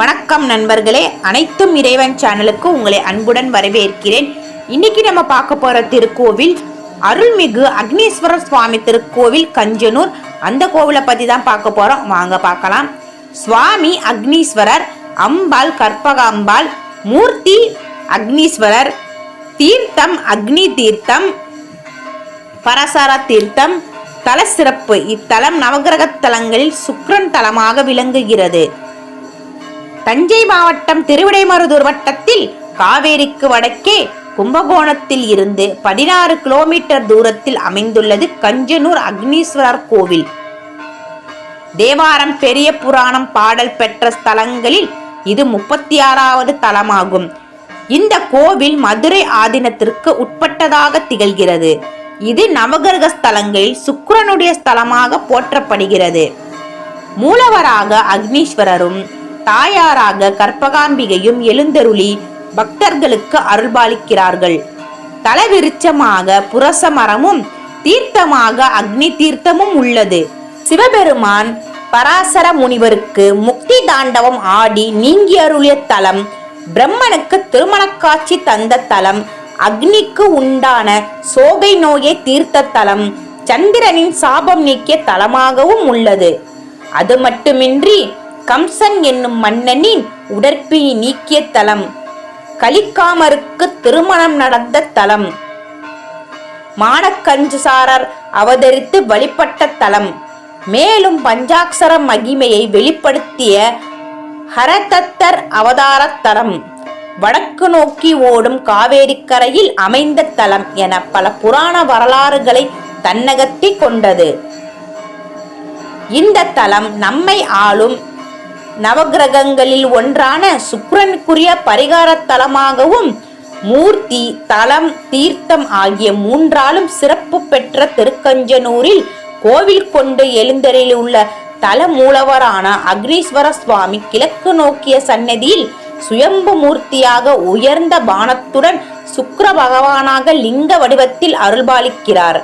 வணக்கம் நண்பர்களே. அனைத்தும் இறைவன் சேனலுக்கு உங்களை அன்புடன் வரவேற்கிறேன். இன்னைக்கு நம்ம பார்க்க போற திருக்கோவில் அருள்மிகு அக்னீஸ்வரர் சுவாமி திருக்கோவில் கஞ்சனூர். அந்த கோவிலை பத்தி தான் பார்க்க போறோம். வாங்க பார்க்கலாம். சுவாமி அக்னீஸ்வரர் அம்பாள் கற்பகாம்பாள் மூர்த்தி அக்னீஸ்வரர் தீர்த்தம் அக்னி தீர்த்தம் பரசார தீர்த்தம் தல சிறப்பு இத்தலம் நவகிரக தலங்களில் சுக்ரன் தலமாக விளங்குகிறது. தஞ்சை மாவட்டம் திருவிடைமருதூர் வட்டத்தில் காவேரிக்கு வடக்கே கும்பகோணத்தில் இருந்து பதினாறு கிலோமீட்டர் தூரத்தில் அமைந்துள்ளது கஞ்சனூர் அக்னீஸ்வரர் கோவில். தேவாரம் பெரிய புராணம் பாடல் பெற்ற ஸ்தலங்களில் இது முப்பத்தி ஆறாவது தலமாகும். இந்த கோவில் மதுரை ஆதீனத்திற்கு உட்பட்டதாக திகழ்கிறது. இது நவகிரக ஸ்தலங்களில் சுக்கிரனுடைய ஸ்தலமாக போற்றப்படுகிறது. மூலவராக அக்னீஸ்வரரும் தாயாராக கற்பகாம்பிகையும் எழுந்தருளி பக்தர்களுக்கு அருள்பாலிக்கிறார்கள். தலவிருச்சமாக புரச மரமும் தீர்த்தமாக அக்னி தீர்த்தமும் உள்ளது. சிவபெருமான் பராசர முனிவருக்கு முக்தி தாண்டவம் ஆடி நீங்கி அருளிய தலம் பிரம்மனுக்கு திருமணக்காட்சி தந்த தலம் அக்னிக்கு உண்டான சோகை நோயை தீர்த்த தலம் சந்திரனின் சாபம் நீக்கிய தலமாகவும் உள்ளது. அது மட்டுமின்றி கம்சன் என்னும் மன்னனின் உடற்பிணி நீக்கிய தலம். கலிக்காமருக்கு திருமணம் நடந்த தலம். மானக்கஞ்சுசாரர் அவதரித்து வழிபட்ட தலம். மேலும் பஞ்சாட்சர மகிமையை வெளிப்படுத்திய ஹரதத்தர் அவதார தலம். வடக்கு நோக்கி ஓடும் காவேரிக்கரையில் அமைந்த தலம் என பல புராண வரலாறுகளை தன்னகத்தி கொண்டது. இந்த தலம் நம்மை ஆளும் நவகிரகங்களில் ஒன்றான சுக்ரனுக்குரிய பரிகார தலமாகவும் மூர்த்தி தலம் தீர்த்தம் ஆகிய மூன்றாலும் சிறப்பு பெற்ற திருக்கஞ்சனூரில் கோவில் கொண்டு எழுந்தரிலுள்ள தல மூலவரான அக்னீஸ்வர சுவாமி கிழக்கு நோக்கிய சன்னதியில் சுயம்பு மூர்த்தியாக உயர்ந்த பானத்துடன் சுக்கர பகவானாக லிங்க வடிவத்தில் அருள்பாலிக்கிறார்.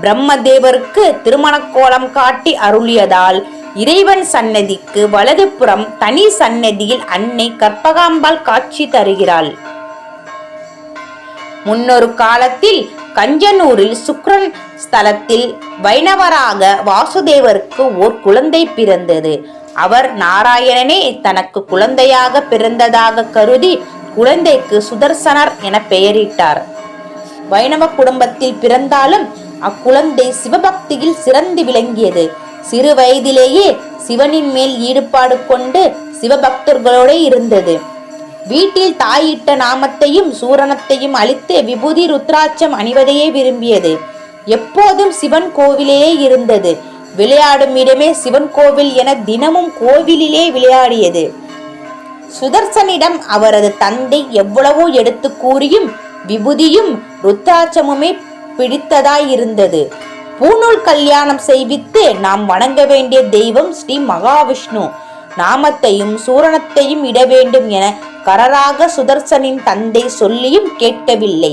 பிரம்மதேவருக்கு திருமண கோலம் காட்டி அருளியதால் இறைவன் சன்னதிக்கு வலதுபுறம் தனி சன்னதியில் அன்னை கற்பகாம்பாள் காட்சி தருகிறாள். முன்னொரு காலத்தில் கஞ்சனூரில் சுக்ரன் ஸ்தலத்தில் வைணவராக வாசுதேவருக்கு ஓர் குழந்தை பிறந்தது. அவர் நாராயணனே தனக்கு குழந்தையாக பிறந்ததாக கருதி குழந்தைக்கு சுதர்சனர் என பெயரிட்டார். வைணவ குடும்பத்தில் பிறந்தாலும் அக்குழந்தை சிவபக்தியில் சிறந்து விளங்கியது. சிறு வயதிலேயே சிவனின் மேல் ஈடுபாடு கொண்டு சிவபக்தர்களோட இருந்தது. வீட்டில் தாயிட்ட நாமத்தையும் சூரணத்தையும் அளித்து விபூதி ருத்ராட்சம் அணிவதையே விரும்பியது. எப்போதும் சிவன் கோவிலேயே இருந்தது. விளையாடும் இடமே சிவன் கோவில் என தினமும் கோவிலிலே விளையாடியது. சுதர்சனிடம் அவரது தந்தை எவ்வளவோ எடுத்து கூறியும் விபூதியும் ருத்ராட்சமுமே பிடித்ததாயிருந்தது. பூநூல் கல்யாணம் செய்வித்து நாம் வணங்க வேண்டிய தெய்வம் ஸ்ரீ மகாவிஷ்ணு. நாமத்தையும் சூரணத்தையும் இட வேண்டும் என கரராக சுதர்சனின் தந்தை சொல்லியும் கேட்கவில்லை.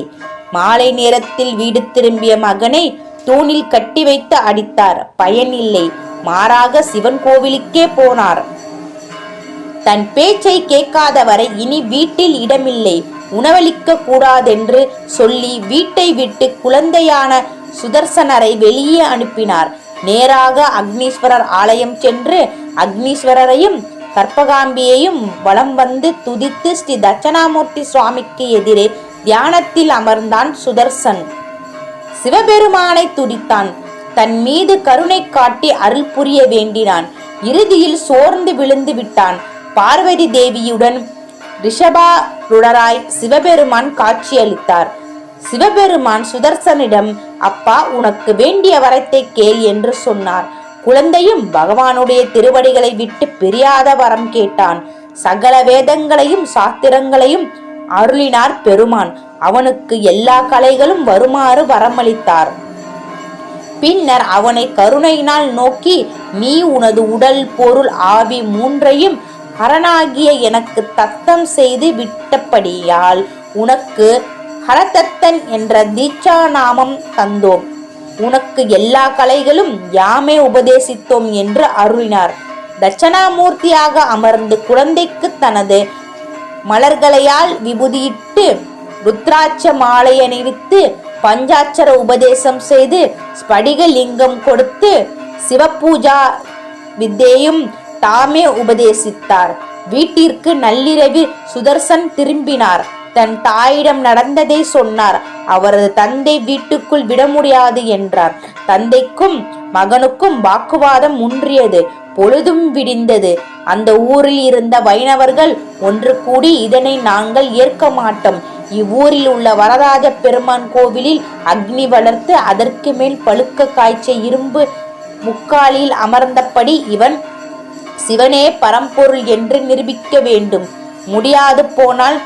மாலை நேரத்தில் வீடு திரும்பிய மகனை தூணில் கட்டி வைத்து அடித்தார். பயனில்லை. மாறாக சிவன் கோவிலுக்கே போனார். தன் பேச்சை கேட்காதவரை இனி வீட்டில் இடமில்லை. உணவளிக்க கூடாதென்று சொல்லி வீட்டை விட்டு குழந்தையான சுதர்சனரை வெளியே அனுப்பினார். நேராக அக்னீஸ்வரர் ஆலயம் சென்று அக்னீஸ்வரரையும் கற்பகாம்பியையும் வலம் வந்து துதித்து ஸ்ரீ தட்சணாமூர்த்தி சுவாமிக்கு எதிரே தியானத்தில் அமர்ந்தான் சுதர்சன். சிவபெருமானை துடித்தான் தன் மீது கருணை காட்டி அருள் புரிய வேண்டினான். இறுதியில் சோர்ந்து விழுந்து விட்டான். பார்வதி தேவியுடன் ரிஷபாருடராய் சிவபெருமான் காட்சியளித்தார். சிவபெருமான் சுதர்சனிடம் அப்பா உனக்கு வேண்டிய வரத்தை கேள் என்று சொன்னார். குழந்தையும் பகவானுடைய திருவடிகளை விட்டு பிரியாத வரம் கேட்டான். சகல வேதங்களையும் சாத்திரங்களையும் அருளினார் பெருமான். அவனுக்கு எல்லா கலைகளும் வருமாறு வரமளித்தார். பின்னர் அவனை கருணையினால் நோக்கி நீ உனது உடல் பொருள் ஆவி மூன்றையும் அரணாகிய எனக்கு தத்தம் செய்து விட்டபடியால் உனக்கு ஹரதத்தன் என்ற தீட்சா நாமம் தந்தோம். உனக்கு எல்லா கலைகளும் யாமே உபதேசித்தோம் என்று அருளினார். தட்சணாமூர்த்தியாக அமர்ந்து குழந்தைக்கு தனது மலர்களையால் விபூதியிட்டு ருத்ராட்ச மாலை அணிவித்து பஞ்சாட்சர உபதேசம் செய்து ஸ்படிக லிங்கம் கொடுத்து சிவபூஜா வித்தையும் தாமே உபதேசித்தார். வீட்டிற்கு நள்ளிரவில் சுதர்சன் திரும்பினார். தன் தாயிடம் நடந்ததை சொன்னார். அவரது தந்தை வீட்டுக்குள் விட முடியாது என்றார். தந்தைக்கும் மகனுக்கும் வாக்குவாதம் முன்றியது. பொழுதும் விடிந்தது. அந்த ஊரில் இருந்த வைணவர்கள் ஒன்று கூடி இதனை நாங்கள் ஏற்க மாட்டோம். இவ்வூரில் உள்ள வரராஜ பெருமான் கோவிலில் அக்னி வளர்த்து அதற்கு மேல் பழுக்க காய்ச்ச இரும்பு முக்காலில் அமர்ந்தபடி இவன் சிவனே பரம்பொருள் என்று நிரூபிக்க வேண்டும். முடியாது போனால்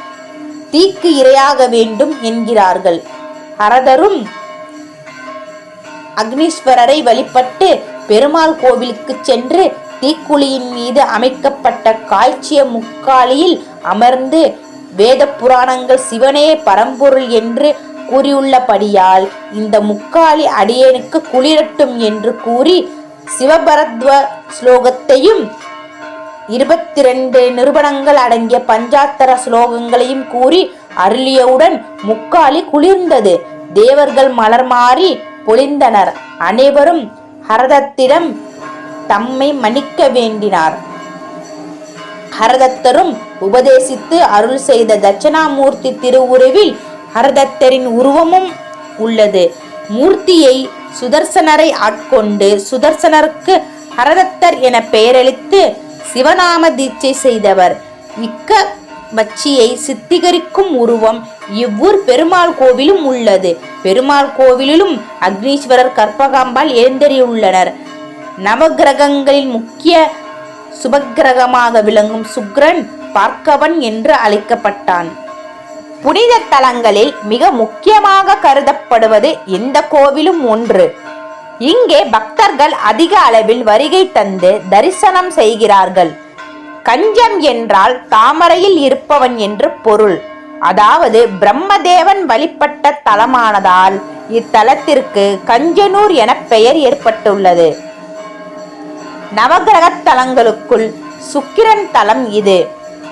தீக்கு இரையாக வேண்டும் என்கிறார்கள். அரதரும் அக்னீஸ்வரரை வழிபட்டு பெருமாள் கோவிலுக்கு சென்று தீக்குழியின் மீது அமைக்கப்பட்ட காய்ச்சிய முக்காலியில் அமர்ந்து வேத புராணங்கள் சிவனே பரம்பொருள் என்று கூறியுள்ளபடியால் இந்த முக்காலி அடியேனுக்கு குளிரட்டும் என்று கூறி சிவபரத்வ ஸ்லோகத்தையும் இருபத்தி ரெண்டு நிறுவனங்கள் அடங்கிய பஞ்சாத்தர ஸ்லோகங்களையும் கூறி அருளியவுடன் முக்காலி குளிர்ந்தது. தேவர்கள் மலர் மாறி பொழிந்தனர். அனைவரும் ஹரதத்திடம் தம்மை மன்னிக்க வேண்டினார். ஹரதத்தரும் உபதேசித்து அருள் செய்த தட்சணாமூர்த்தி திருவுருவில் ஹரதத்தரின் உருவமும் உள்ளது. மூர்த்தியை சுதர்சனரை ஆட்கொண்டு சுதர்சனருக்கு ஹரதத்தர் என பெயரளித்து சிவநாம தீட்சை செய்தவர். மிக்க மச்சியை சித்திகரிக்கும் உருவம் இவ்வூர் பெருமாள் கோவிலும் உள்ளது. பெருமாள் கோவிலிலும் அக்னீஸ்வரர் கற்பகாம்பால் எழுந்தறியுள்ளனர். நவகிரகங்களின் முக்கிய சுபக்கிரகமாக விளங்கும் சுக்ரன் பார்க்கவன் என்று அழைக்கப்பட்டான். புனித தலங்களில் மிக முக்கியமாக கருதப்படுவது இந்த கோவிலும் ஒன்று. இங்கே பக்தர்கள் அதிக அளவில் வருகை தந்து தரிசனம் செய்கிறார்கள். கஞ்சம் என்றால் தாமரையில் இருப்பவன் என்று பொருள். அதாவது பிரம்மதேவன் வழிபட்ட தலமானதால் இத்தலத்திற்கு கஞ்சனூர் என பெயர் ஏற்பட்டுள்ளது. நவகிரக தலங்களுக்குள் சுக்கிரன் தலம் இது.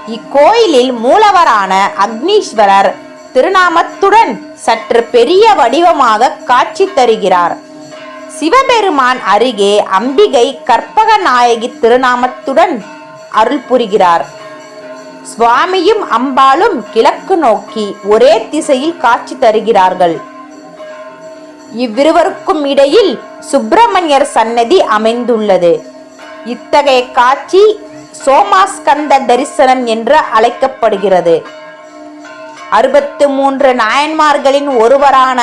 இக்கோயிலில் மூலவரான அக்னீஸ்வரர் திருநாமத்துடன் சற்று பெரிய வடிவமாக காட்சி தருகிறார். சிவபெருமான் அருகே அம்பிகை கற்பக நாயகி திருநாமத்துடன் அருள் புரிகிறார். சுவாமியும் அம்பாளும் கிழக்கு நோக்கி ஒரே திசையில் காட்சி தருகிறார்கள். இவ்விருவருக்கும் இடையில் சுப்பிரமணியர் சன்னதி அமைந்துள்ளது. இத்தகைய காட்சி சோமாஸ்கந்த தரிசனம் என்று அழைக்கப்படுகிறது. அறுபத்து மூன்று நாயன்மார்களின் ஒருவரான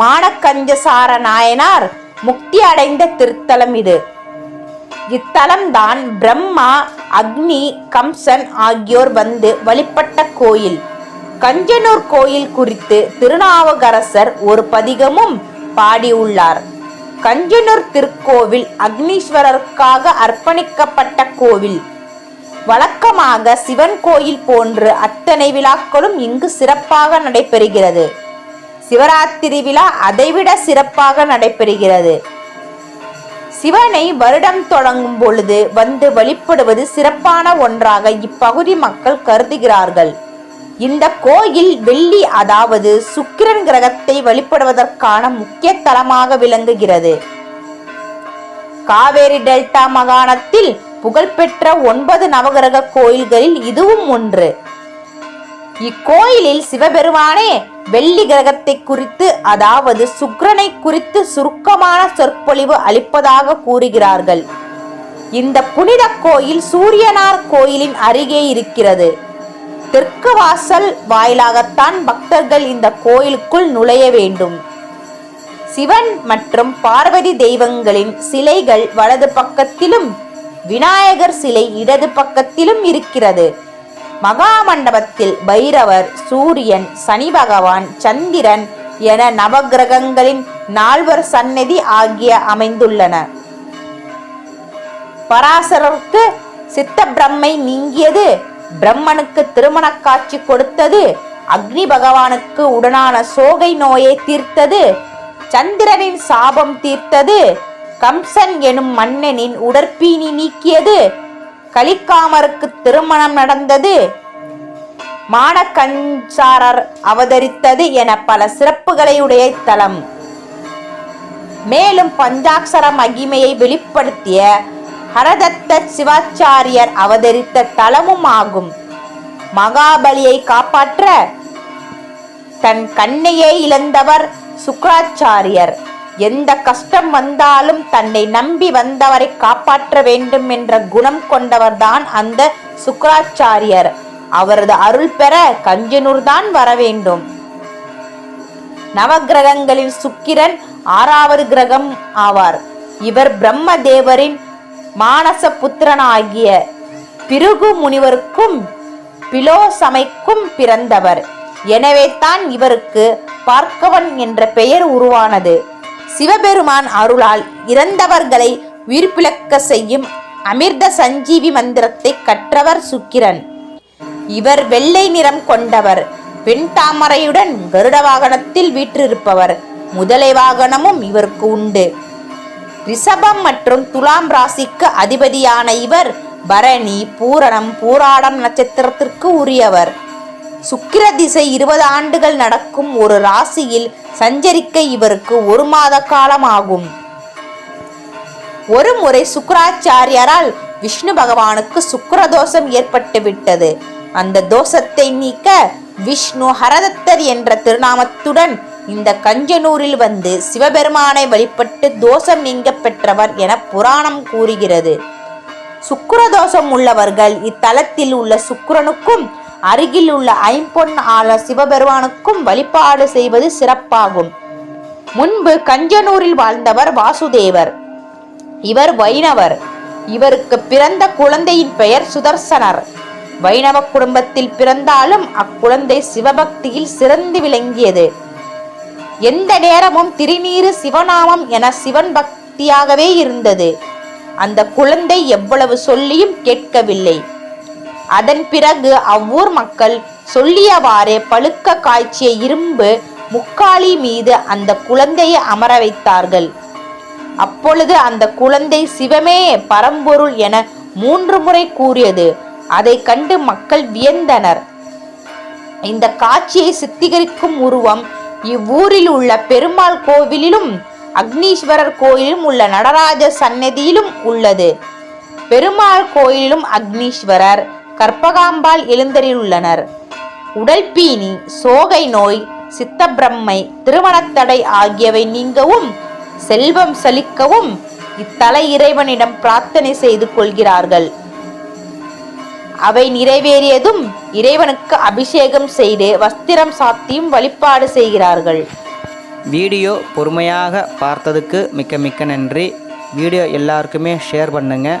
மானக்கஞ்சசார நாயனார் முக்தி அடைந்த திருத்தலம் இது. இத்தலம்தான் பிரம்மா அக்னி கம்சன் ஆகியோர் வந்து வழிபட்ட கோயில். கஞ்சனூர் கோயில் குறித்து திருநாவுக்கரசர் ஒரு பதிகமும் பாடியுள்ளார். கஞ்சனூர் திருக்கோவில் அக்னீஸ்வரருக்காக அர்ப்பணிக்கப்பட்ட கோவில். வழக்கமாக சிவன் கோயில் போன்று அத்தனை விழாக்களும் இங்கு சிறப்பாக நடைபெறுகிறது. சிவராத்திரி விழா அதைவிட சிறப்பாக நடைபெறுகிறது. சிவனை வருடம் தொடங்கும் பொழுது வந்து வழிபடுவது சிறப்பான ஒன்றாக இப்பகுதி மக்கள் கருதுகிறார்கள். இந்த கோயில் வெள்ளி அதாவது சுக்கிரன் கிரகத்தை வழிபடுவதற்கான முக்கிய தலமாக விளங்குகிறது. காவேரி டெல்டா மாகாணத்தில் புகழ்பெற்ற ஒன்பது நவகிரக கோயில்களில் இதுவும் ஒன்று. இக்கோயிலில் சிவபெருமானே வெள்ளி கிரகத்தை குறித்து அதாவது சுக்ரனை குறித்து சுருக்கமான சொற்பொழிவு அளிப்பதாக கூறுகிறார்கள். இந்த புனித கோயில் சூரியனார் கோயிலின் அருகே இருக்கிறது. தெற்கு வாசல் வாயிலாகத்தான் பக்தர்கள் இந்த கோயிலுக்குள் நுழைய வேண்டும். சிவன் மற்றும் பார்வதி தெய்வங்களின் சிலைகள் வலது பக்கத்திலும் விநாயகர் சிலை இடது பக்கத்திலும் இருக்கிறது. மகாமண்டபத்தில் பைரவர் சூரியன் சனி பகவான் சந்திரன் என நவகிரகங்களின் நால்வர் சந்நிதி ஆகிய அமைந்துள்ளன. பராசரருக்கு சித்த பிரம்மை நீங்கியது பிரம்மனுக்கு திருமண காட்சி கொடுத்தது அக்னி பகவானுக்கு உடனான சோகை நோயை தீர்த்தது சந்திரனின் சாபம் தீர்த்தது கம்சன் எனும் மன்னனின் உடற்பீனி நீக்கியது கலிக்காமருக்கு திருமணம் நடந்தது. மானக்கஞ்சாரர் அவதரித்தது என பல சிறப்புகளை உடைய தலம். மேலும் பஞ்சாட்சர மகிமையை வெளிப்படுத்திய ஹரதத்த சிவாச்சாரியர் அவதரித்த தலமும் ஆகும் மகாபலியை காப்பாற்ற தன் கண்ணையே இழந்தவர் சுக்ராச்சாரியர். எந்த கஷ்டம் வந்தாலும் தன்னை நம்பி வந்தவரை காப்பாற்ற வேண்டும் என்ற குணம் கொண்டவர்தான் அந்த சுக்ராச்சாரியர் அவரது அருள் பெற கஞ்சனூர் தான் வர வேண்டும். நவகிரகங்களில் சுக்கிரன் ஆறாவது கிரகம் ஆவார். இவர் பிரம்ம தேவரின் மானச புத்திரனாகிய பிருகு முனிவருக்கும் பிலோசமைக்கும் பிறந்தவர். எனவே தான் இவருக்கு பார்க்கவன் என்ற பெயர் உருவானது. சிவபெருமான் அருளால் இறந்தவர்களை உயிர்ப்பிழக்க செய்யும் அமிர்த சஞ்சீவி மந்திரத்தை கற்றவர் சுக்கிரன். இவர் வெள்ளை நிறம் கொண்டவர். பெண் தாமரையுடன் கருட வாகனத்தில் வீற்றிருப்பவர். முதலை வாகனமும் இவருக்கு உண்டு. ரிஷபம் மற்றும் துலாம் ராசிக்கு அதிபதியான இவர் பரணி பூரணம் பூராடம் நட்சத்திரத்திற்கு உரியவர். சுக்கிர திசை இருபது ஆண்டுகள் நடக்கும் ஒரு ராசியில் சஞ்சரிக்க இவருக்கு ஒரு மாத காலம் ஆகும் ஒரு முறை சுக்கராச்சாரியரால் விஷ்ணு பகவானுக்கு சுக்கிரதோஷம் ஏற்பட்டு விட்டது அந்த தோஷத்தை நீக்க விஷ்ணு ஹரதத்தர் என்ற திருநாமத்துடன் இந்த கஞ்சனூரில் வந்து சிவபெருமானை வழிபட்டு தோஷம் நீங்க பெற்றவர் என புராணம் கூறுகிறது. சுக்கிரதோஷம் உள்ளவர்கள் இத்தலத்தில் உள்ள சுக்கரனுக்கும் அருகில் உள்ள ஐம்பொன் ஆள சிவபெருமானுக்கும் வழிபாடு செய்வது சிறப்பாகும். முன்பு கஞ்சனூரில் வாழ்ந்தவர் வாசுதேவர். இவர் வைணவர். இவருக்கு பிறந்த குழந்தையின் பெயர் சுதர்சனர். வைணவ குடும்பத்தில் பிறந்தாலும் அக்குழந்தை சிவபக்தியில் சிறந்து விளங்கியது. எந்த நேரமும் திருநீறு சிவநாமம் என சிவன் பக்தியாகவே இருந்தது. அந்த குழந்தை எவ்வளவு சொல்லியும் கேட்கவில்லை. அதன் பிறகு அவ்வூர் மக்கள் சொல்லியவாறே பழுக்க காய்ச்சிய இரும்பு முக்காலி மீது அந்த குழந்தையை அமர வைத்தார்கள். அப்பொழுது அந்த குழந்தை சிவமே பரம்பொருள் என மூன்று முறை கூறியது. அதை கண்டு மக்கள் வியந்தனர். இந்த காட்சியை சித்திகரிக்கும் உருவம் இவ்வூரில் உள்ள பெருமாள் கோவிலிலும் அக்னீஸ்வரர் கோயிலும் உள்ள நடராஜ சன்னதியிலும் உள்ளது. பெருமாள் கோயிலிலும் அக்னீஸ்வரர் கற்பகாம்பாள் எழுந்தரியுள்ளனர் உடல்பீனி சோகை நோய் சித்தப்பிரம்மை திருமணத்தடை ஆகியவை நீங்கவும் செல்வம் செழிக்கவும் இத்தல இறைவனிடம் பிரார்த்தனை செய்து கொள்கிறார்கள். அவை நிறைவேறியதும் இறைவனுக்கு அபிஷேகம் செய்து வஸ்திரம் சாத்தியும் வழிபாடு செய்கிறார்கள். வீடியோ பொறுமையாக பார்த்ததுக்கு மிக்க மிக்க நன்றி. வீடியோ எல்லாருக்குமே ஷேர் பண்ணுங்கள்